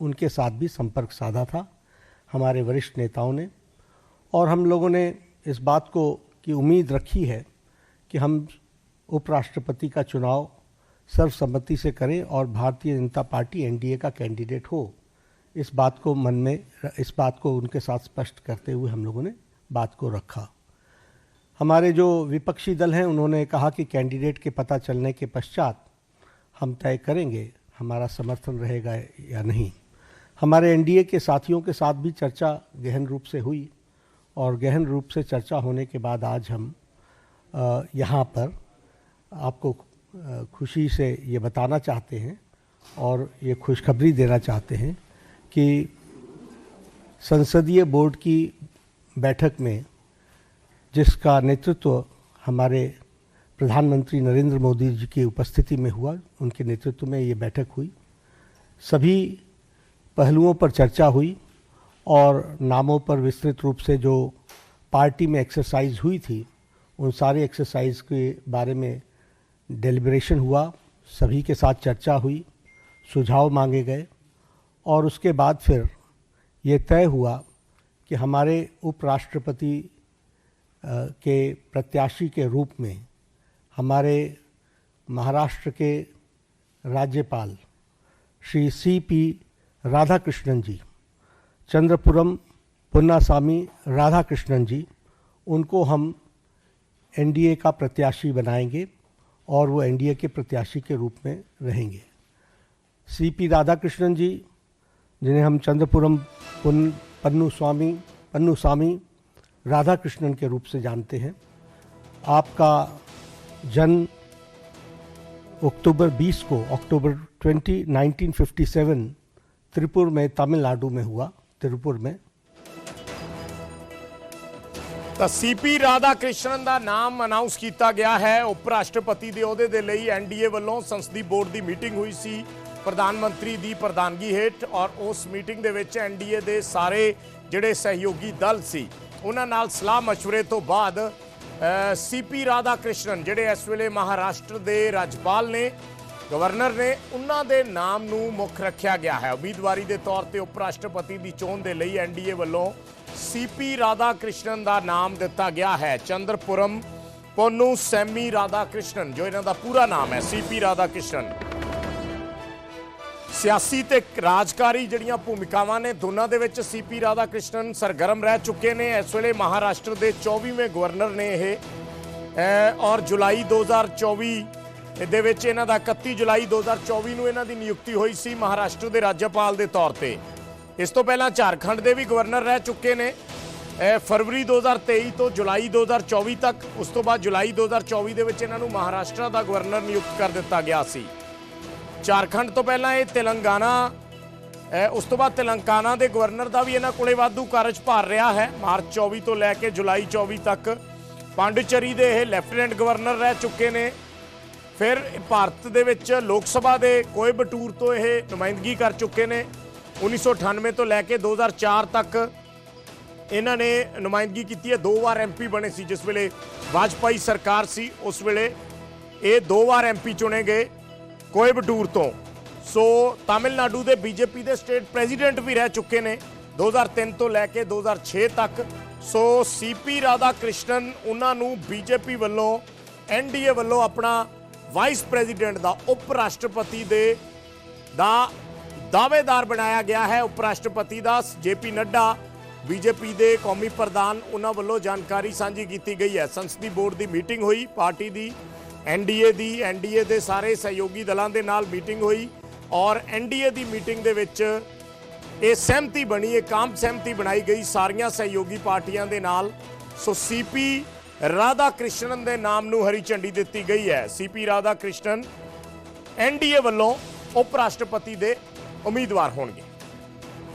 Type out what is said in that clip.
उनके साथ भी संपर्क साधा था, हमारे वरिष्ठ नेताओं ने। और हम लोगों ने इस बात को की उम्मीद रखी है कि हम उपराष्ट्रपति का चुनाव सर्वसम्मति से करें और भारतीय जनता पार्टी एनडीए का कैंडिडेट हो। इस बात को मन में, इस बात को उनके साथ स्पष्ट करते हुए हम लोगों ने बात को रखा। हमारे जो विपक्षी दल हैं, उन्होंने कहा कि कैंडिडेट के पता चलने के पश्चात हम तय करेंगे हमारा समर्थन रहेगा या नहीं। हमारे एनडीए के साथियों के साथ भी चर्चा गहन रूप से हुई और गहन रूप से चर्चा होने के बाद आज हम यहाँ पर आपको खुशी से ये बताना चाहते हैं और ये खुशखबरी देना चाहते हैं कि संसदीय बोर्ड की बैठक में जिसका नेतृत्व हमारे प्रधानमंत्री नरेंद्र मोदी जी की उपस्थिति में हुआ, उनके नेतृत्व में ये बैठक हुई। सभी पहलुओं पर चर्चा हुई और नामों पर विस्तृत रूप से जो पार्टी में एक्सरसाइज हुई थी, उन सारे एक्सरसाइज के बारे में डेलिब्रेशन हुआ, सभी के साथ चर्चा हुई, सुझाव मांगे गए और उसके बाद फिर ये तय हुआ कि हमारे उपराष्ट्रपति के प्रत्याशी के रूप में हमारे महाराष्ट्र के राज्यपाल श्री सी पी राधाकृष्णन जी, चंद्रपुरम पुन्नासामी राधाकृष्णन जी, उनको हम एनडीए का प्रत्याशी बनाएँगे और वो एनडीए के प्रत्याशी के रूप में रहेंगे। सी पी राधाकृष्णन जी, जिन्हें हम चंद्रपुरम पुन पन्नू स्वामी पन्नू स्वामी राधा कृष्णन के रूप से जानते हैं। आपका जन्म अक्टूबर 20 को, अक्टूबर 20 1957 त्रिपुर में, तमिलनाडु में हुआ, त्रिपुर में। ਤਾਂ ਸੀਪੀ ਰਾਧਾ ਕ੍ਰਿਸ਼ਨਨ ਦਾ ਨਾਮ ਅਨਾਉਂਸ ਕੀਤਾ ਗਿਆ ਹੈ ਉਪ ਰਾਸ਼ਟਰਪਤੀ ਦੇ ਅਹੁਦੇ ਦੇ ਲਈ ਐਨਡੀਏ ਵੱਲੋਂ ਸੰਸਦੀ ਬੋਰਡ ਦੀ ਮੀਟਿੰਗ ਹੋਈ ਸੀ ਪ੍ਰਧਾਨ ਮੰਤਰੀ ਦੀ ਪ੍ਰਧਾਨਗੀ ਹੇਠ ਔਰ ਉਸ ਮੀਟਿੰਗ ਦੇ ਵਿੱਚ ਐਨਡੀਏ ਦੇ ਸਾਰੇ ਜਿਹੜੇ ਸਹਿਯੋਗੀ ਦਲ ਸੀ ਉਹਨਾਂ ਨਾਲ ਸਲਾਹ مشورے ਤੋਂ ਬਾਅਦ ਸੀਪੀ ਰਾਧਾ ਕ੍ਰਿਸ਼ਨਨ ਜਿਹੜੇ ਇਸ ਵੇਲੇ ਮਹਾਰਾਸ਼ਟਰ ਦੇ ਰਾਜਪਾਲ ਨੇ ਗਵਰਨਰ ਨੇ ਉਹਨਾਂ ਦੇ ਨਾਮ ਨੂੰ ਮੁੱਖ ਰੱਖਿਆ ਗਿਆ ਹੈ। ਉਮੀਦਵਾਰੀ ਦੇ ਤੌਰ ਤੇ ਉਪ ਰਾਸ਼ਟਰਪਤੀ ਦੀ ਚੋਣ ਦੇ ਲਈ ਐਨਡੀਏ ਵੱਲੋਂ ਸੀਪੀ ਰਾਧਾ ਕ੍ਰਿਸ਼ਨਨ ਦਾ ਨਾਮ ਦਿੱਤਾ ਗਿਆ ਹੈ। ਚੰਦਰਪੁਰਮ ਪੋਨੂ, ਸੈਮੀ ਰਾਧਾ ਕ੍ਰਿਸ਼ਨਨ ਜੋ ਇਹਨਾਂ ਦਾ ਪੂਰਾ ਨਾਮ ਹੈ ਸੀਪੀ ਰਾਧਾ ਕ੍ਰਿਸ਼ਨਨ ਸਿਆਸੀ ਤੇ ਰਾਜਕਾਰੀ ਜਿਹੜੀਆਂ ਭੂਮਿਕਾਵਾਂ ਨੇ, ਦੋਨਾਂ ਦੇ ਵਿੱਚ ਸੀਪੀ ਰਾਧਾ ਕ੍ਰਿਸ਼ਨਨ ਸਰਗਰਮ ਰਹਿ ਚੁੱਕੇ ਨੇ। ਇਸ ਵੇਲੇ ਮਹਾਰਾਸ਼ਟਰ ਦੇ 24ਵੇਂ ਗਵਰਨਰ ਨੇ ਇਹ ਔਰ ਜੁਲਾਈ 2024 ਇਹਦੇ ਵਿੱਚ ਇਹਨਾਂ ਦਾ 31 ਜੁਲਾਈ 2024 ਨੂੰ ਇਹਨਾਂ ਦੀ ਨਿਯੁਕਤੀ ਹੋਈ ਸੀ ਮਹਾਰਾਸ਼ਟਰ ਦੇ ਰਾਜਪਾਲ ਦੇ ਤੌਰ ਤੇ। ਇਸ ਤੋਂ ਪਹਿਲਾਂ ਝਾਰਖੰਡ ਦੇ ਵੀ ਗਵਰਨਰ ਰਹਿ ਚੁੱਕੇ ਨੇ। ਇਹ ਫਰਵਰੀ 2023 ਤੋਂ ਜੁਲਾਈ 2024 ਤੱਕ, ਉਸ ਤੋਂ ਬਾਅਦ ਜੁਲਾਈ 2024 ਦੇ ਵਿੱਚ ਇਹਨਾਂ ਨੂੰ ਮਹਾਰਾਸ਼ਟਰ ਦਾ ਗਵਰਨਰ ਨਿਯੁਕਤ ਕਰ ਦਿੱਤਾ ਗਿਆ ਸੀ। ਝਾਰਖੰਡ ਤੋਂ ਪਹਿਲਾਂ ਇਹ ਤੇਲੰਗਾਨਾ ਉਸ ਤੋਂ ਬਾਅਦ ਤੇਲੰਗਾਨਾ ਦੇ ਗਵਰਨਰ ਦਾ ਵੀ ਇਹਨਾਂ ਕੋਲੇ ਵਾਧੂ ਕਾਰਜਭਾਰ ਰਿਹਾ ਹੈ। ਮਾਰਚ 24 ਤੋਂ ਲੈ ਕੇ ਜੁਲਾਈ 24 ਤੱਕ ਪਾਂਡੂਚੇਰੀ ਦੇ ਇਹ ਲੈਫਟੀਨੈਂਟ ਗਵਰਨਰ ਰਹਿ ਚੁੱਕੇ ਨੇ। ਫਿਰ ਭਾਰਤ ਦੇ ਵਿੱਚ ਲੋਕ ਸਭਾ ਦੇ ਕੋਇਬਟੂਰ ਤੋਂ ਇਹ ਨੁਮਾਇੰਦਗੀ ਕਰ ਚੁੱਕੇ ਨੇ। 1998 ਤੋਂ ਲੈ ਕੇ 2004 ਤੱਕ ਇਹਨਾਂ ਨੇ ਨੁਮਾਇੰਦਗੀ ਕੀਤੀ ਹੈ। ਦੋ ਵਾਰ ਐਮਪੀ ਬਣੇ ਸੀ, ਜਿਸ ਵੇਲੇ ਵਾਜਪਾਈ ਸਰਕਾਰ ਸੀ, ਉਸ ਵੇਲੇ ਇਹ ਦੋ ਵਾਰ ਐਮਪੀ ਚੁਣੇ ਗਏ ਕੋਇਬਟੂਰ ਤੋਂ। ਸੋ ਤਾਮਿਲਨਾਡੂ ਦੇ ਬੀਜੇਪੀ ਦੇ ਸਟੇਟ ਪ੍ਰੈਜ਼ੀਡੈਂਟ ਵੀ ਰਹਿ ਚੁੱਕੇ ਨੇ 2003 ਤੋਂ ਲੈ ਕੇ 2006 ਤੱਕ। ਸੋ ਸੀਪੀ ਰਾਧਾ ਕ੍ਰਿਸ਼ਨਨ ਉਹਨਾਂ ਨੂੰ ਬੀਜੇਪੀ ਵੱਲੋਂ ਐਨਡੀਏ ਵੱਲੋਂ ਆਪਣਾ ਵਾਈਸ ਪ੍ਰੈਜ਼ੀਡੈਂਟ ਦਾ ਉਪ ਰਾਸ਼ਟਰਪਤੀ ਦੇ ਦਾ ਦਾਅਵੇਦਾਰ ਬਣਾਇਆ ਗਿਆ ਹੈ। ਉਪ ਰਾਸ਼ਟਰਪਤੀ ਦਾ ਜੇਪੀ ਨੱਡਾ, ਬੀਜੇਪੀ ਦੇ ਕੌਮੀ ਪ੍ਰਧਾਨ, ਉਹਨਾਂ ਵੱਲੋਂ ਜਾਣਕਾਰੀ ਸਾਂਝੀ ਕੀਤੀ ਗਈ ਹੈ। ਸੰਸਦੀ ਬੋਰਡ ਦੀ ਮੀਟਿੰਗ ਹੋਈ, ਪਾਰਟੀ ਦੀ ਐਨਡੀਏ ਦੀ ਐਨਡੀਏ ਦੇ ਸਾਰੇ ਸਹਿਯੋਗੀ ਦਲਾਂ ਦੇ ਨਾਲ ਮੀਟਿੰਗ ਹੋਈ ਔਰ ਐਨਡੀਏ ਦੀ ਮੀਟਿੰਗ ਦੇ ਵਿੱਚ ਇਹ ਸਹਿਮਤੀ ਬਣੀ, ਇਹ ਕਾਮ ਸਹਿਮਤੀ ਬਣਾਈ ਗਈ ਸਾਰੀਆਂ ਸਹਿਯੋਗੀ ਪਾਰਟੀਆਂ ਦੇ ਨਾਲ। ਸੋ ਸੀਪੀ ਰਾਧਾ ਕ੍ਰਿਸ਼ਨਨ ਦੇ ਨਾਮ ਨੂੰ ਹਰੀ ਝੰਡੀ ਦਿੱਤੀ ਗਈ ਹੈ। ਸੀਪੀ ਰਾਧਾ ਕ੍ਰਿਸ਼ਨਨ ਐਨਡੀਏ ਵੱਲੋਂ ਉਪ ਰਾਸ਼ਟਰਪਤੀ ਦੇ ਉਮੀਦਵਾਰ ਹੋਣਗੇ।